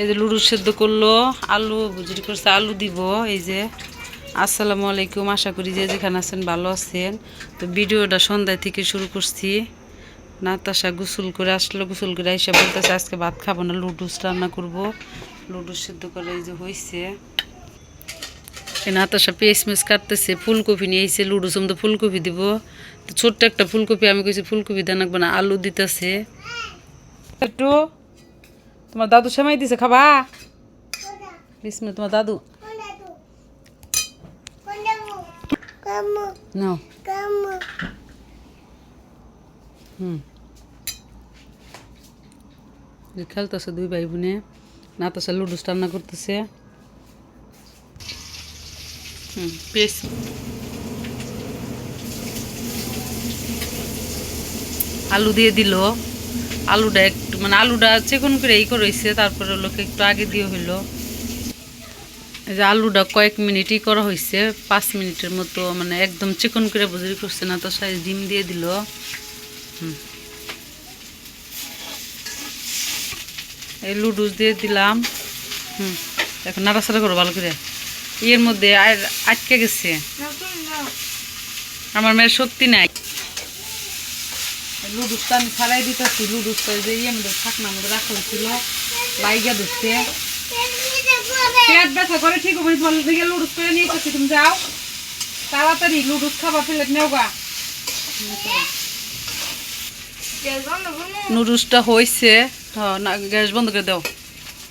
এই যে লুডু সেদ্ধ করল, আলু বুঝি করছে, আলু দিব, এই যে। আসসালামু আলাইকুম, আশা করি যে যেখানে আছেন ভালো আছেন। তো ভিডিওটা সন্ধ্যায় থেকে শুরু করছি। নাতাশা গোসল করে আসলো, গোসল করে এসে বলতেছে, আজকে ভাত খাব না, লুডুস রান্না করব। লুডুস সেদ্ধ করে এই যে হয়েছে নাতাশা পেঁয়াজ মেস কাটতেছে, ফুলকপি নিয়ে এসে লুডুস তো ফুলকপি দিব। তো ছোট্ট একটা ফুলকপি, আমি কইছি, ফুলকপি দেন না। আলু দিতেছে। একটু তোমার দাদু সেমাই দিছে, খাবা? বিস্মে তোমার দাদু। নাও। হুম। খেলতেছে দুই ভাই বোনে নাতাশা লুডুস রান্না করতেছে। হুম, পেস। আলু দিয়ে দিল। আলুটা মানে আলুটা চিকন করে এই করেছে তারপরে লোকে একটু আগে দিয়ে হইল। যে আলুটা কয়েক মিনিটই করা হয়েছে পাঁচ মিনিটের মতো মানে একদম চিকন করে বুঝি করছে না তো সাইজ ডিম দিয়ে দিল। এই লুডুস দিয়ে দিলাম। হুম এখন নাড়াচাড়া করো ভালো করে। এর মধ্যে আর আটকে গেছে। আমার মেয়ের শক্তি নাই। লুডুসটা আমি ছাড়াই দিতেছি, লুডুসটা যে ইয়ে মধ্যে থাকনা মধ্যে রাখা হয়েছিল লাইগা ধরছে। পেট ব্যথা করে ঠিক হবে তোমার দিকে লুডুস করে নিয়ে এসেছি, তুমি যাও। তাড়াতাড়ি লুডুস খাবা প্লেট নেও গা। নুডলসটা হয়েছে হ্যাঁ গ্যাস বন্ধ করে দাও।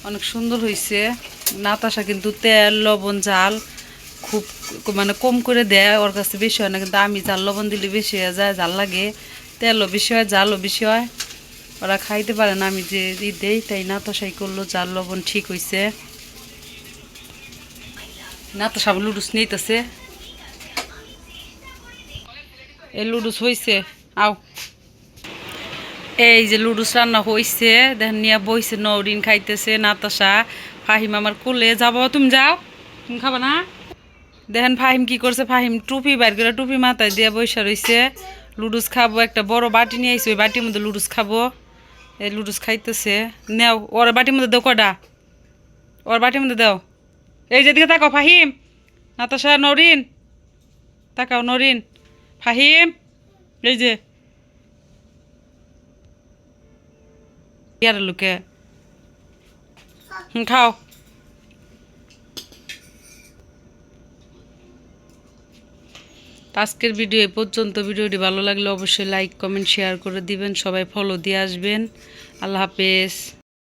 অনেক সুন্দর হয়েছে নাতাশা কিন্তু তেল, লবণ জাল খুব মানে কম করে দেয়, ওর কাছে বেশি হয় না, কিন্তু আমি জাল লবণ দিলে বেশি হয়ে যায় জাল লাগে। তেলও বেশি হয় ঝালও বেশি হয়। ওরা খাইতে পারে না, আমি যে দেই তাই নাতাশাই করল, জাল, লবণ ঠিক হয়েছে নাতাশা লুডুস নিতেছে। এই লুডুস হয়েছে আও। এই যে লুডুস রান্না হয়েছে দেখেন নিয়ে বইছে, নৌরিন খাইতেছে, নাতাশা। ফাহিম আমার কোলে, যাব, তুমি যাও। তুমি খাবা না? দেখেন ফাহিম কি করছে, ফাহিম টুপি বাইর করে টুপি মাথায় দিয়ে বৈশা রয়েছে লুডুস খাব, একটা বড় বাটি নিয়ে আইসি ওই বাটির মধ্যে লুডুস খাব। এই লুডুস খাইতেছে। নেও, ওর বাটির মধ্যে দাও কটা ওর বাটির মধ্যে দাও। এই যেদিকে তাকাও, ফাহিম। নাতাশা, নরিন। তাকাও, নরিন। ফাহিম, এই যে। ইয়ার লোকে। খাও। তো আজকের ভিডিও এ পর্যন্ত। ভিডিওটি ভালো লাগলে অবশ্যই লাইক কমেন্ট শেয়ার করে দিবেন। সবাই ফলো দিয়ে আসবেন। আল্লাহ হাফেজ।